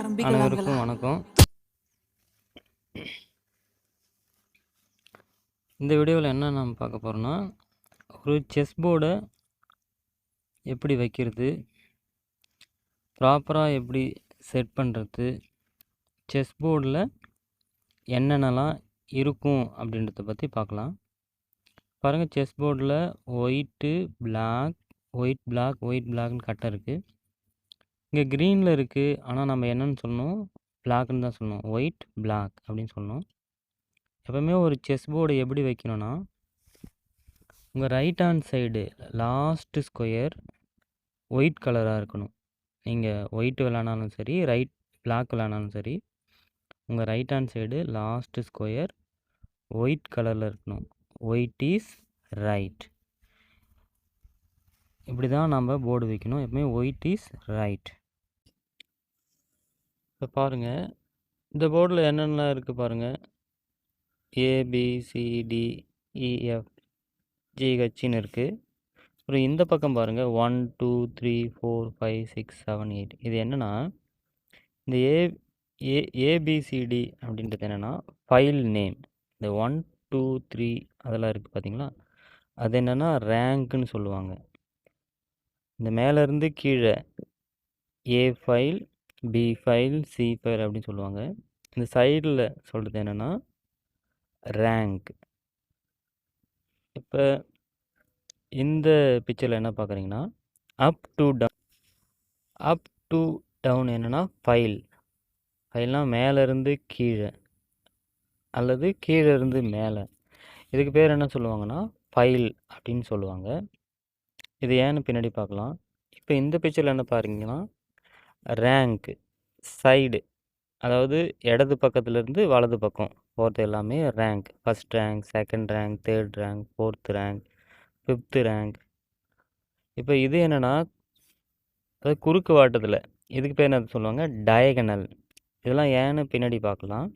அனைவருக்கும் வணக்கம். இந்த வீடியோவில் என்ன நம்ம பார்க்க போகிறோன்னா ஒரு செஸ் போர்டை எப்படி வைக்கிறது ப்ராப்பராக எப்படி செட் பண்ணுறது செஸ் போர்டில் என்னென்னலாம் இருக்கும் அப்படின்றத பற்றி பார்க்கலாம். பாருங்கள் செஸ் போர்டில் white black white black white பிளாக்னு கட்டை இருக்குது இங்கே க்ரீனில் இருக்குது ஆனால் நம்ம என்னன்னு சொல்லணும்? பிளாக்னு தான் சொல்லணும். ஒயிட் பிளாக் அப்படின்னு சொல்லணும். எப்போவுமே ஒரு செஸ் போர்டு எப்படி வைக்கணும்னா உங்கள் right hand side last square white கலராக இருக்கணும். நீங்கள் ஒயிட் விளாண்டாலும் சரி ரைட் பிளாக் விளாண்டாலும் சரி உங்கள் right hand side last square white கலரில் இருக்கணும். ஒயிட் இஸ் ரைட் இப்படி தான் நம்ம போர்டு வைக்கணும். எப்பவுமே ஒயிட் இஸ் ரைட் இப்போ பாருங்கள் இந்த போர்டில் என்னென்னலாம் இருக்குது பாருங்கள் ஏபிசிடிஇஎஃப் ஜிஹெச்சின்னு e, இருக்குது அப்புறம் இந்த பக்கம் பாருங்கள் one two three four five six seven eight இது என்னென்னா இந்த A A A B C D அப்படின்றது என்னென்னா ஃபைல் நேம் இந்த ஒன் டூ த்ரீ அதெல்லாம் இருக்குது பார்த்தீங்களா அது என்னென்னா ரேங்க்குன்னு சொல்லுவாங்க. இந்த மேலேருந்து கீழே A file B file C file அப்படின்னு சொல்லுவாங்க. இந்த சைடில் சொல்கிறது என்னென்னா ரேங்க் இப்போ இந்த பிக்சரில் என்ன பார்க்குறீங்கன்னா up to down up to down என்னென்னா ஃபைல் ஃபைல்னால் மேலேருந்து கீழே அல்லது கீழே இருந்து மேலே. இதுக்கு பேர் என்ன சொல்லுவாங்கன்னா ஃபைல் அப்படின்னு சொல்லுவாங்க. இது ஏன்னு பின்னாடி பார்க்கலாம். இப்போ இந்த பிக்சரில் என்ன பாருங்கன்னா ரேங்க் சைடு அதாவது இடது பக்கத்துலேருந்து வலது பக்கம் போகிறது எல்லாமே rank first rank second rank third rank fourth rank fifth rank இப்போ இது என்னென்னா அதாவது குறுக்கு வாட்டத்தில் இதுக்கு பேர் என்ன சொல்லுவாங்க? டயகனல் இதெல்லாம் ஏன்னு பின்னாடி பார்க்கலாம்.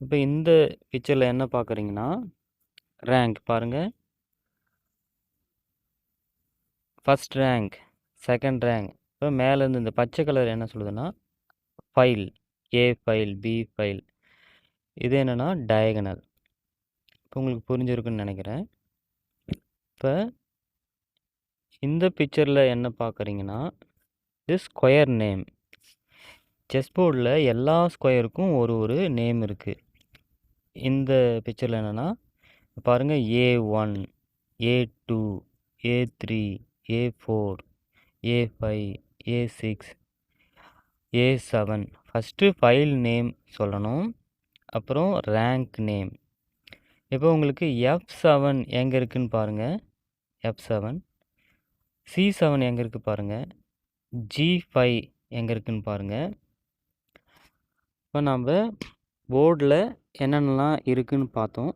இப்போ இந்த பிக்சரில் என்ன பார்க்குறீங்கன்னா ரேங்க் பாருங்கள் ஃபஸ்ட் ரேங்க் செகண்ட் ரேங்க் இப்போ மேலேருந்து இந்த பச்சை கலர் என்ன சொல்லுதுன்னா file A file B file இது என்னென்னா டயகனல் இப்போ உங்களுக்கு புரிஞ்சிருக்குன்னு நினைக்கிறேன். இப்போ இந்த பிக்சரில் என்ன பார்க்குறீங்கன்னா இது ஸ்கொயர் நேம் செஸ் போர்டில் எல்லா ஸ்கொயருக்கும் ஒரு ஒரு நேம் இருக்குது இந்த பிக்சரில் என்னென்னா பாருங்கள் A one A two A three A four A five A six A seven first file name சொல்லணும். அப்புறம் ரேங்க் நேம் இப்போ உங்களுக்கு எஃப் செவன் எங்கே இருக்குதுன்னு பாருங்கள் எஃப் செவன் சி செவன் எங்கே இருக்குது பாருங்கள் ஜி ஃபைவ் எங்கே இருக்குதுன்னு பாருங்கள் இப்போ நம்ம போர்டில் என்னென்னலாம் இருக்குதுன்னு பார்த்தோம்.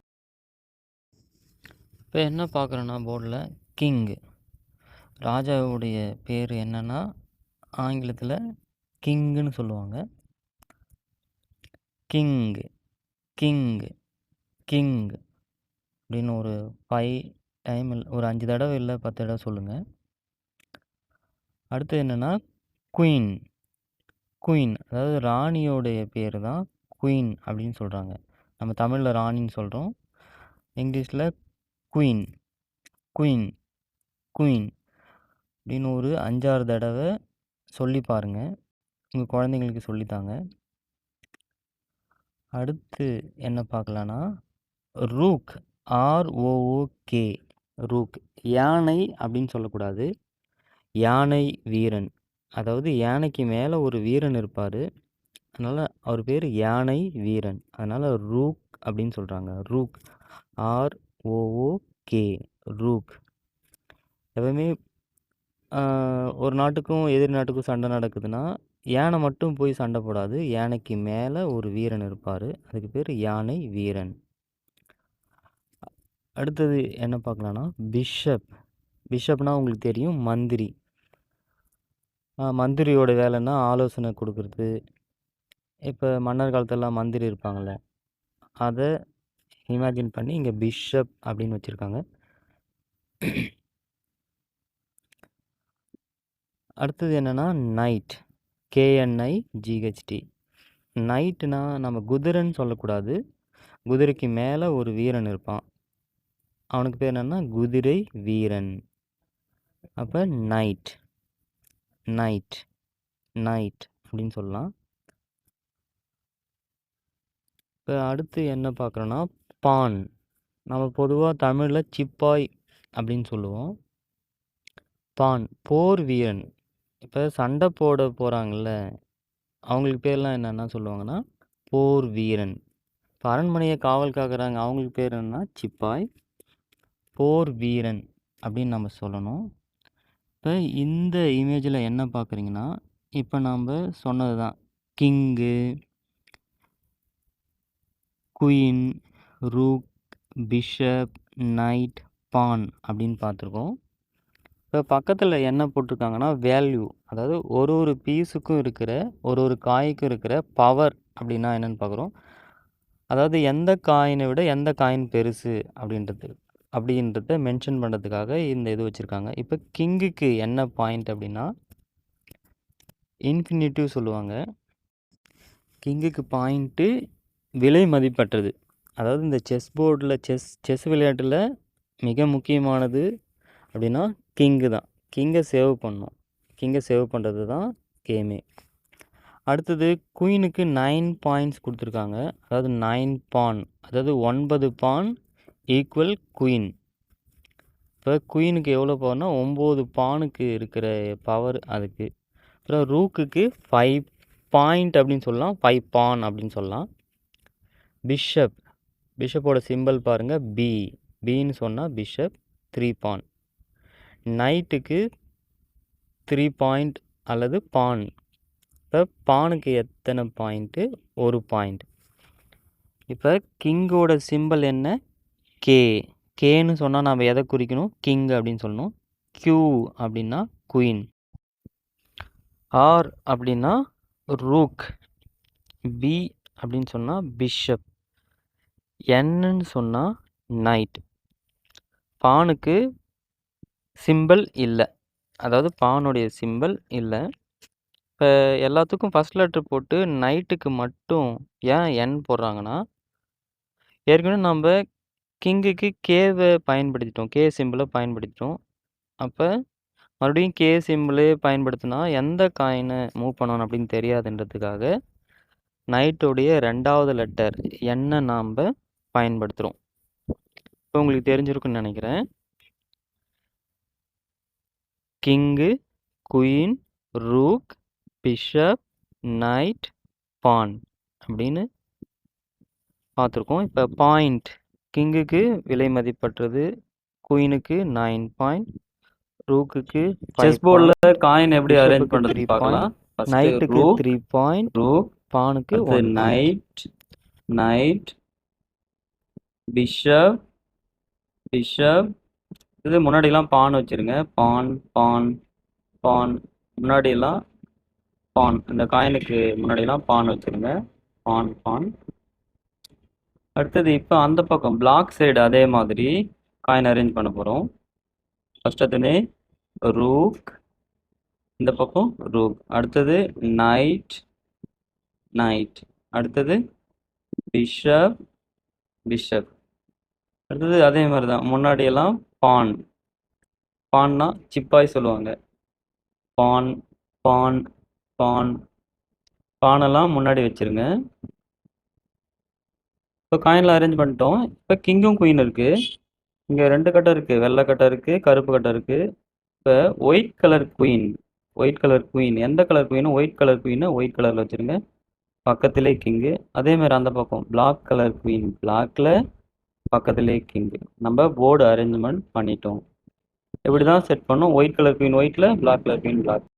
இப்போ என்ன பார்க்குறோன்னா போர்டில் கிங்கு ராஜாவுடைய பேர் என்னென்னா ஆங்கிலத்தில் கிங்குன்னு சொல்லுவாங்க. கிங் கிங் கிங் அப்படின்னு ஒரு ஃபைவ் டைம் ஒரு அஞ்சு தடவை இல்லை பத்து தடவை சொல்லுங்கள் அடுத்து என்னென்னா குயின் குயின் அதாவது ராணியோடைய பேர் தான் குயின் அப்படின்னு சொல்கிறாங்க நம்ம தமிழில் ராணின்னு சொல்கிறோம் இங்கிலீஷில் குயின் குயின் குயின். அப்படின்னு ஒரு அஞ்சாறு தடவை சொல்லி பாருங்கள் உங்கள் குழந்தைங்களுக்கு சொல்லித்தாங்க அடுத்து என்ன பார்க்கலான்னா ரூக் ஆர்ஓஓகே ரூக் யானை அப்படின்னு சொல்லக்கூடாது. யானை வீரன். அதாவது யானைக்கு மேலே ஒரு வீரன் இருப்பார். அதனால் அவர் பேர் யானை வீரன். அதனால் ரூக் அப்படின்னு சொல்கிறாங்க ரூக் ஆர்ஓஓகே ரூக். எப்பவுமே ஒரு நாட்டுக்கும் எதிர் நாட்டுக்கும் சண்டை நடக்குதுன்னா யானை மட்டும் போய் சண்டை போடாது. யானைக்கு மேலே ஒரு வீரன் இருப்பார். அதுக்கு பேர் யானை வீரன். அடுத்தது என்ன பார்க்கலான்னா பிஷப். பிஷப்னால் உங்களுக்கு தெரியும் மந்திரி. மந்திரியோட வேலைன்னா ஆலோசனை கொடுக்குறது. இப்போ மன்னர் காலத்துலலாம் மந்திரி இருப்பாங்கள்ல அதை இமேஜின் பண்ணி இங்கே பிஷப் அப்படின்னு வச்சுருக்காங்க. அடுத்தது என்னென்னா நைட் கேஎன்ஐ ஜிஹெச்டி நைட்டுனா நம்ம குதிரைன்னு சொல்லக்கூடாது. குதிரைக்கு மேலே ஒரு வீரன் இருப்பான். அவனுக்கு பேர் என்னென்னா குதிரை வீரன். அப்போ நைட் நைட் நைட் அப்படின்னு சொல்லலாம். இப்போ அடுத்து என்ன பார்க்குறோன்னா பான். நம்ம பொதுவாக தமிழில் சிப்பாய் அப்படின்னு சொல்லுவோம். பான். போர் வீரன். இப்போ சண்டை போட போகிறாங்கல்ல அவங்களுக்கு பேர்லாம் என்னென்ன சொல்லுவாங்கன்னா போர் வீரன். இப்போ அரண்மனையை காவல் காக்குறாங்க அவங்களுக்கு பேர் என்னன்னா சிப்பாய். போர் வீரன் அப்படின்னு நம்ம சொல்லணும். இப்போ இந்த இமேஜில் என்ன பார்க்குறீங்கன்னா இப்போ நாம் சொன்னது தான் king queen rook bishop knight pawn அப்படின்னு பார்த்துருக்கோம் இப்போ பக்கத்தில் என்ன போட்டிருக்காங்கன்னா வேல்யூ அதாவது ஒரு ஒரு பீஸுக்கும் இருக்கிற ஒரு ஒரு காய்க்கும் இருக்கிற பவர் அப்படின்னா என்னென்னு பார்க்குறோம். அதாவது எந்த காயினை விட எந்த காயின் பெருசு அப்படின்றது அப்படின்றத மென்ஷன் பண்ணுறதுக்காக இந்த இது வச்சுருக்காங்க. இப்போ கிங்குக்கு என்ன பாயிண்ட் அப்படின்னா இன்ஃபினிட்டிவ் சொல்லுவாங்க. கிங்குக்கு பாயிண்ட்டு விலை மதிப்பற்றது. அதாவது இந்த செஸ் போர்டில் செஸ் செஸ் விளையாட்டில் மிக முக்கியமானது அப்படின்னா கிங்கு தான். கிங்கை சேவ் பண்ணும். கிங்கை சேவ் பண்ணுறது தான் கேமே அடுத்தது குயினுக்கு நைன் பாயிண்ட்ஸ் கொடுத்துருக்காங்க. அதாவது நைன் பான் அதாவது ஒன்பது பான் ஈக்குவல் குயின் இப்போ குயினுக்கு எவ்வளோ பவர்னா ஒம்பது பானுக்கு இருக்கிற பவர் அதுக்கு. அப்புறம் ரூக்குக்கு ஃபைவ் பாயிண்ட் அப்படின்னு சொல்லலாம். ஃபைவ் பான் அப்படின்னு சொல்லலாம். பிஷப் பிஷப்போட சிம்பிள் பாருங்கள் பி பின்னு சொன்னால் பிஷப் த்ரீ பான் நைட்டுக்கு த்ரீ பாயிண்ட் அல்லது பான். இப்போ பானுக்கு எத்தனை பாயிண்ட்டு ஒரு பாயிண்ட் இப்போ கிங்கோட சிம்பிள் என்ன? கே கேன்னு சொன்னால் நம்ம எதை குறிக்கணும்? கிங் அப்படின்னு சொல்லணும். க்யூ அப்படின்னா குயின் ஆர் அப்படின்னா ரூக் பி அப்படின்னு சொன்னால் பிஷப் என்னன்னு சொன்னால் நைட் பானுக்கு சிம்பிள் இல்லை. அதாவது பானுடைய சிம்பிள் இல்லை. இப்போ எல்லாத்துக்கும் ஃபஸ்ட் லெட்ரு போட்டு நைட்டுக்கு மட்டும் ஏன் என் போடுறாங்கன்னா ஏற்கனவே நம்ம கிங்குக்கு கேவை பயன்படுத்திட்டோம். கே சிம்பிளை பயன்படுத்திட்டோம். அப்போ மறுபடியும் கே சிம்பிளே பயன்படுத்தினா எந்த காயினை மூவ் பண்ணணும் அப்படின்னு தெரியாதுன்றதுக்காக நைட்டுடைய ரெண்டாவது லெட்டர் என்ன நாம் பயன்படுத்துகிறோம் இப்போ உங்களுக்கு தெரிஞ்சிருக்குன்னு நினைக்கிறேன். King queen rook bishop knight pawn அப்படின்னு பார்த்துருக்கோம். இப்போ பாயிண்ட் கிங்குக்கு விலை மதிப்பற்றது குயினுக்கு நைன் பாயிண்ட் ரூக்குக்கு செஸ் போர்டில் காயின் எப்படி அரேஞ்ச் பண்ணுறது பார்க்கலாம். நைட்டுக்கு three point rook பானுக்கு one knight knight bishop bishop இது முன்னாடிலாம் பான் வச்சுருங்க. பான் பான் பான். முன்னாடியெல்லாம் பான். இந்த காயினுக்கு முன்னாடிலாம் பான் வச்சுருங்க. பான் பான். அடுத்தது இப்போ அந்த பக்கம் பிளாக் சைடு அதே மாதிரி காயின் அரேஞ்ச் பண்ண போகிறோம் ஃபஸ்ட் அதுனே ரூக் இந்த பக்கம் ரூக் அடுத்தது நைட் நைட் அடுத்தது பிஷப் பிஷப் அடுத்தது அதே மாதிரி தான் முன்னாடியெல்லாம் பான். பான்னா சிப்பாய் சொல்லுவாங்க. பான் பான் பான். பானெல்லாம் முன்னாடி வச்சிருங்க. இப்போ காயினில் அரேஞ்ச் பண்ணிட்டோம். இப்போ கிங்கும் குயின் இருக்குது இங்கே ரெண்டு கட்டை இருக்குது வெள்ளை கட்டை இருக்குது கருப்பு கட்டை இருக்குது இப்போ white colour queen white colour queen எந்த கலர் குயினும் ஒயிட் கலர் குயினை ஒயிட் கலரில் வச்சுருங்க. பக்கத்திலே கிங்கு அதேமாரி அந்த பக்கம். பிளாக் கலர் குயின் பிளாக்கில் பக்கத்திலே கிங்கு நம்ம போர்டு அரேஞ்ச்மெண்ட் பண்ணிட்டோம். இப்படி தான் செட் பண்ணோம் ஒயிட் கலர் குயின் ஒயிட்டில் பிளாக் கலர் குயின் பிளாக்